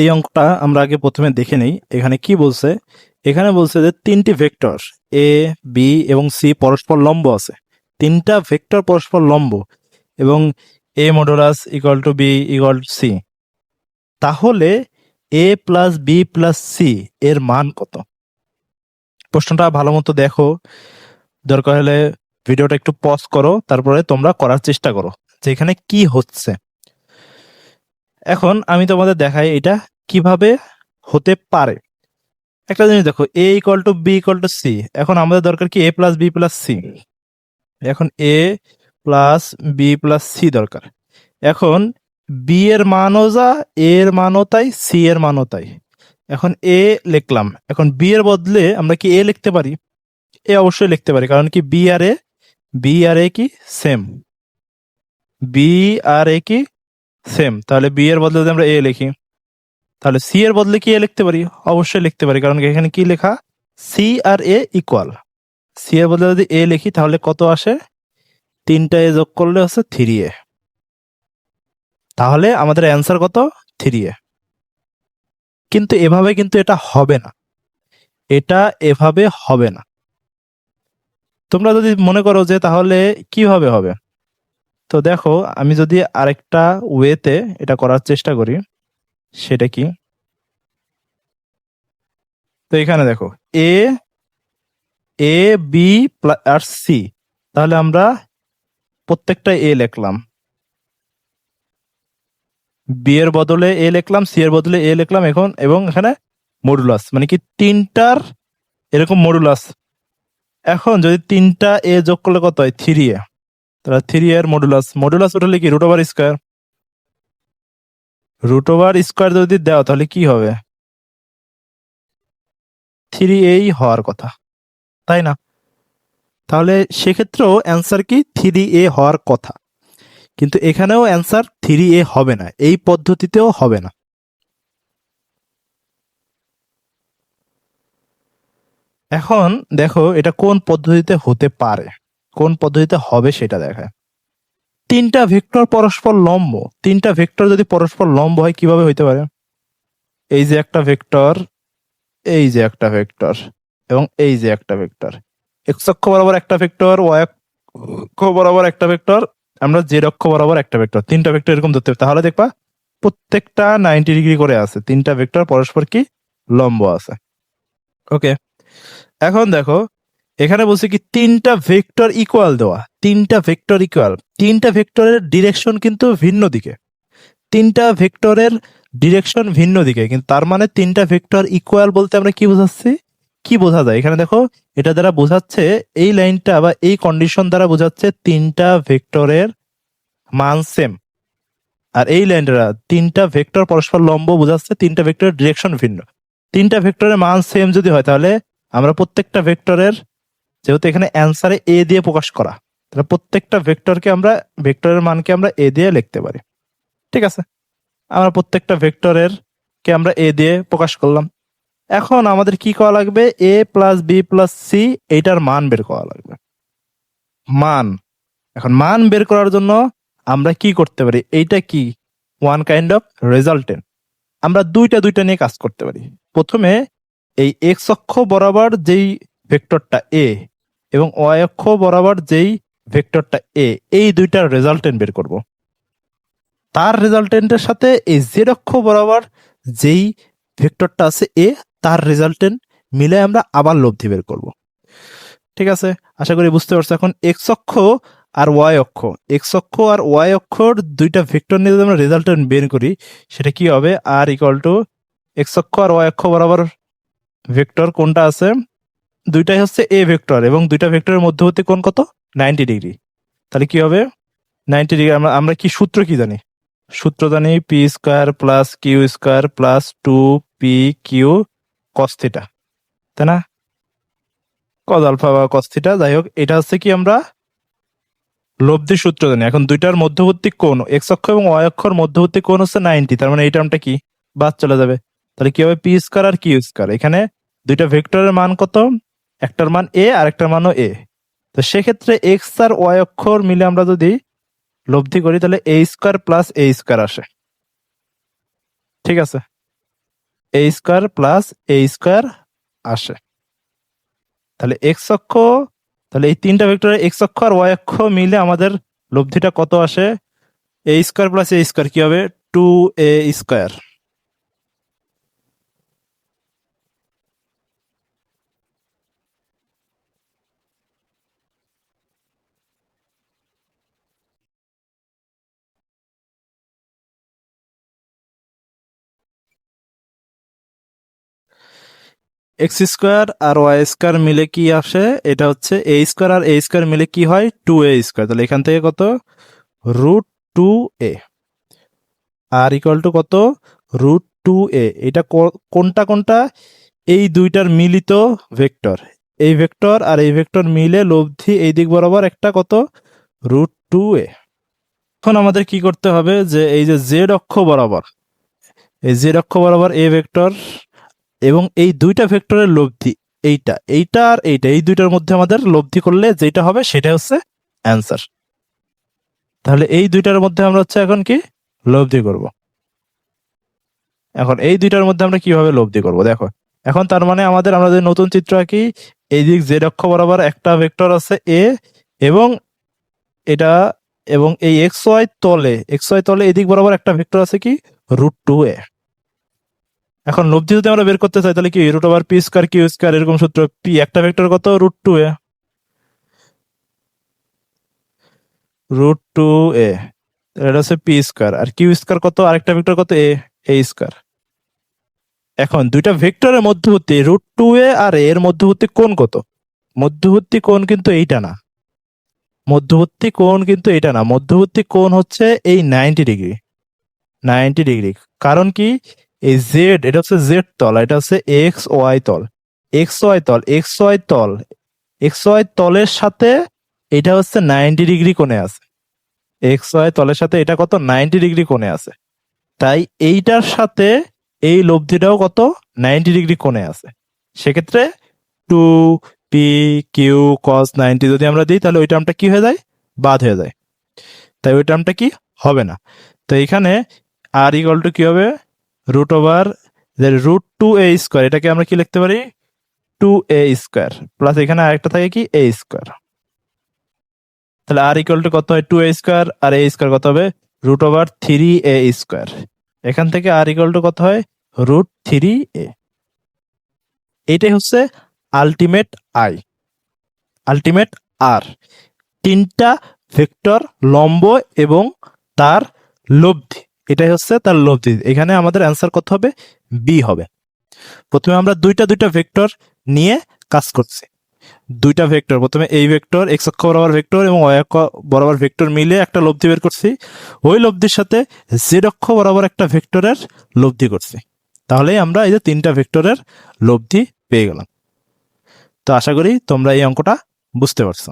এই অঙ্কটা আমরা আগে প্রথমে দেখে নেই। এখানে কি বলছে? এখানে বলছে যে তিনটি ভেক্টর এ বি এবং সি পরস্পর লম্ব আছে। তিনটা ভেক্টর পরস্পর লম্ব এবং A modulus equal to B equal to C তাহলে A plus B plus C এর মান কত? প্রশ্নটা ভালো মতো দেখো। দরকার হলে ভিডিওটা একটু পজ করো, তারপরে তোমরা করার চেষ্টা করো। যে এখানে কি হচ্ছে। এখন আমি তোমাদের দেখাই এটা কীভাবে হতে পারে। একটা জিনিস দেখো A equal to B equal to C এখন আমাদের দরকার কি A plus B plus C এখন A plus B plus C দরকার। এখন বি এর মানও যা এ এর মানও তাই সি এর মানও তাই। এখন এ লিখলাম, এখন বি এর বদলে আমরা কি এ লিখতে পারি? এ অবশ্যই লিখতে পারি, কারণ কি বি আর এ বি আর এ কি সেম বি আর এ কি সেম তাহলে বি এর বদলে যদি আমরা এ লিখি, তাহলে সি এর বদলে কি এ লিখতে পারি? অবশ্যই লিখতে পারি, কারণ এখানে কি লেখা? সি আর এ ইকুয়াল সি এর বদলে যদি এ লিখি, তাহলে কত আসে? তিনটা এ যোগ করলে হচ্ছে থ্রি এ তাহলে আমাদের অ্যান্সার কত? থ্রি এ কিন্তু এভাবে কিন্তু এটা হবে না। এটা এভাবে হবে না। তোমরা যদি মনে করো যে তাহলে কীভাবে হবে? তো দেখো, আমি যদি আরেকটা ওয়েতে এটা করার চেষ্টা করি, সেটা কি? তো এখানে দেখো এ এ বি আর সি তাহলে আমরা প্রত্যেকটা এ লিখলাম। বি এর বদলে এ লিখলাম সি এর বদলে এ লিখলাম এখন, এবং এখানে মডুলাস মানে কি তিনটার এরকম মডুলাস এখন যদি তিনটা এ যোগ করলে কত হয়? থ্রি এ তাহলে থ্রি এর মডুলাস মডুলাস উঠলে কি root over square root over square যদি দাও তাহলে কি হবে? থ্রি এই হওয়ার কথা, তাই না? তাহলে সেক্ষেত্রেও অ্যান্সার কি থ্রি এ হওয়ার কথা, কিন্তু এখানেও অ্যান্সার থ্রি এ হবে না, এই পদ্ধতিতেও হবে না। এখন দেখো এটা কোন পদ্ধতিতে হতে পারে? কোন পদ্ধতিতে হবে সেটা দেখায়। তিনটা ভেক্টর পরস্পর লম্ব। তিনটা ভেক্টর যদি পরস্পর লম্ব হয়, কীভাবে হইতে পারে? এই যে একটা ভেক্টর, এই যে একটা ভেক্টর এবং এই যে একটা ভেক্টর। এক্স অক্ষ বরাবর একটা ভেক্টর ওয়াই অক্ষ বরাবর একটা ভেক্টর, আমরা জেড অক্ষ বরাবর একটা ভেক্টর। তিনটা ভেক্টর এরকম ধরতে তাহলে দেখবা, প্রত্যেকটা নাইনটি ডিগ্রি করে আছে। তিনটা ভেক্টর পরস্পর কি? লম্ব আছে। ওকে এখন দেখো এখানে বলছে কি, তিনটা ভেক্টর ইকুয়াল দেওয়া। তিনটা ভেক্টর ইকুয়াল তিনটা ভেক্টরের ডিরেকশন কিন্তু ভিন্ন দিকে। তিনটা ভেক্টরের ডিরেকশন ভিন্ন দিকে। কিন্তু তার মানে তিনটা ভেক্টর ইকুয়াল বলতে আমরা কি বোঝাচ্ছি? কি বোঝা যায়? এখানে দেখো, এটা দ্বারা বোঝাচ্ছে, এই লাইনটা বা এই কন্ডিশন দ্বারা বোঝাচ্ছে তিনটা ভেক্টরের মান সেম আর এই লাইনটা তিনটা ভেক্টর পরস্পর লম্ব বোঝাচ্ছে, তিনটা ভেক্টরের ডিরেকশন ভিন্ন। তিনটা ভেক্টরের মান সেম যদি হয় তাহলে আমরা প্রত্যেকটা ভেক্টরের যেহেতু এখানে অ্যান্সারে এ দিয়ে প্রকাশ করা। তাহলে প্রত্যেকটা ভেক্টরকে আমরা ভেক্টরের মানকে আমরা এ দিয়ে লিখতে পারি। ঠিক আছে? আমরা প্রত্যেকটা ভেক্টরের কে আমরা এ দিয়ে প্রকাশ করলাম। এখন আমাদের কি করা লাগবে? A plus B plus C এইটার মান বের করা লাগবে। মান। এখন মান বের করার জন্য আমরা কি করতে পারি? এইটা কি? ওয়ান কাইন্ড অফ রেজাল্টেন্ট আমরা দুইটা দুইটা নিয়ে কাজ করতে পারি। প্রথমে এই এক্স অক্ষ বরাবর যেই ভেক্টরটা এ এবং অক্ষ বরাবর যেই ভেক্টরটা এ এই দুইটার রেজাল্টেন্ট বের করব। তার রেজাল্টেন্টের সাথে এই জেড অক্ষ বরাবর যেই ভেক্টরটা আছে এ তার রেজাল্টেন্ট মিলে আমরা আবার লব্ধি বের করব। ঠিক আছে? আশা করি বুঝতে পারছ। এখন এক্স অক্ষ আর ওয়াই অক্ষ। এক্স অক্ষ আর ওয়াই অক্ষর দুইটা ভেক্টর নিয়ে যদি আমরা রেজাল্টেন্ট বের করি, সেটা কি হবে? আর ইকুয়াল টু এক্স অক্ষ আর ওয়াই অক্ষ বরাবর ভেক্টর কোনটা আছে? দুইটাই হচ্ছে এ ভেক্টর এবং দুইটা ভেক্টরের মধ্যবর্তী কোণ কত? নাইনটি ডিগ্রি তাহলে কি হবে? নাইনটি ডিগ্রি আমরা আমরা কি সূত্র কি জানি? সূত্র জানি P square plus Q square plus two P Q কস্থিটা তাই না? কজ আলফা বা কস্থিটা যাই হোক, এটা হচ্ছে কি আমরা লব্ধি সূত্র জানি। এখন দুইটার মধ্যবর্তী কোণ এক্স অক্ষ এবং ওয়াই অক্ষর মধ্যবর্তী কোণ হচ্ছে নাইনটি তার মানে এই টার্মটা কি? বাদ চলে যাবে। তাহলে কি হবে? পি স্কোয়ার আর কিউ স্কোয়ার এখানে দুইটা ভেক্টরের মান কত? একটার মান এ আর একটার মানও এ তো সেক্ষেত্রে এক্স আর ওয়াই অক্ষর মিলে আমরা যদি লব্ধি করি, তাহলে A square plus A square আসে। ঠিক আছে? A square plus A square আসে। তাহলে এক্স অক্ষ, তাহলে এই তিনটা ভেক্টরের এক্স অক্ষ আর ওয়াই অক্ষ মিলে আমাদের লব্ধিটা কত আসে? A square plus A square কি হবে? Two A square X square R Y square মিলে কি আসে? এটা হচ্ছে এ স্কোয়ার আর এ স্কোয়ার মিলে কি হয়? Two A square. তাহলে এখান থেকে কত? Root two A. R equal to কত? Root two A. এটা কোনটা কোনটা? এই দুইটার মিলিত ভেক্টর। এই ভেক্টর আর এই ভেক্টর মিলে লব্ধি এই দিক বরাবর একটা কত? Root two A. এখন আমাদের কি করতে হবে? যে এই যে জেড অক্ষ বরাবর। এই জেড অক্ষ বরাবর এ ভেক্টর এবং এই দুইটা ভেক্টরের লব্ধি এইটা এইটা আর এইটা, এই দুইটার মধ্যে আমাদের লব্ধি করলে যেটা হবে সেটা হচ্ছে অ্যান্সার তাহলে এই দুইটার মধ্যে আমরা হচ্ছে এখন কি? লব্ধি করব। এখন এই দুইটার মধ্যে আমরা কীভাবে লব্ধি করব? দেখো, এখন তার মানে আমাদের, আমরা যে নতুন চিত্র আঁকি এই দিক জেড অক্ষ বরাবর একটা ভেক্টর আছে এ এবং এটা, এবং এই এক্স ওয়াই তলে এক্স ওয়াই তলে এদিক বরাবর একটা ভেক্টর আছে কি? রুট টু এ এখন লব্ধি যদি আমরা বের করতে চাই, তাহলে কি? Root over P square Q square এরকম সূত্র পি একটা ভেক্টর কত? Root two A root two A এটা হচ্ছে পি স্কোয়ার আর কিউ স্কোয়ার কত? আরেকটা ভেক্টর কত? এ এ স্কোয়ার এখন দুইটা ভেক্টরের মধ্যবর্তী রুট টু এ আর এর মধ্যবর্তী কোণ কত? মধ্যবর্তী কোণ কিন্তু এইটা না। মধ্যবর্তী কোণ কিন্তু এটা না। মধ্যবর্তী কোণ হচ্ছে এই নাইনটি ডিগ্রি নাইনটি ডিগ্রি কারণ কি? এই জেড, এটা হচ্ছে জেড তল এটা হচ্ছে এক্স ওয়াই তল। এক্স ওয়াই তল, এক্স ওয়াই তল, এক্স ওয়াই তলের সাথে এটা হচ্ছে নাইনটি ডিগ্রি কোণে আছে। এক্স ওয়াই তলের সাথে এটা কত? নাইনটি ডিগ্রি কোণে আছে। তাই এইটার সাথে এই লব্ধিটাও কত? নাইনটি ডিগ্রি কোণে আছে। সেক্ষেত্রে two P Q cos ninety যদি আমরা দিই, তাহলে ওই টার্মটা কি হয়ে যায়? বাদ হয়ে যায়। তাই ওই টার্মটা কি? হবে না। তো এখানে আর ইকুয়াল টু কি হবে? Root over root two A square এটাকে আমরা কি লিখতে পারি? টু এ স্কোয়ার প্লাস এখানে আরেকটা থাকে কি? এ স্কোয়ার তাহলে আর ইকুয়াল টু কত হয়? টু এ স্কোয়ার আর এ স্কোয়ার কত হবে? Root over three A square এখান থেকে আর ইকুয়াল টু কত হয়? রুট থ্রি এ এটাই হচ্ছে আলটিমেট আই আলটিমেট আর তিনটা ভেক্টর লম্ব এবং তার লব্ধি। এটাই হচ্ছে তার লব্ধি এখানে আমাদের অ্যান্সার কত হবে? বি হবে। প্রথমে আমরা দুইটা দুইটা ভেক্টর নিয়ে কাজ করছি। দুইটা ভেক্টর প্রথমে এই ভেক্টর এক্স অক্ষ বরাবর ভেক্টর এবং ওয়াই অক্ষ বরাবর ভেক্টর মিলে একটা লব্ধি বের করছি। ওই লব্ধির সাথে জেড অক্ষ বরাবর একটা ভেক্টরের লব্ধি করছি। তাহলেই আমরা এই যে তিনটা ভেক্টরের লব্ধি পেয়ে গেলাম। তো আশা করি তোমরা এই অঙ্কটা বুঝতে পারছ।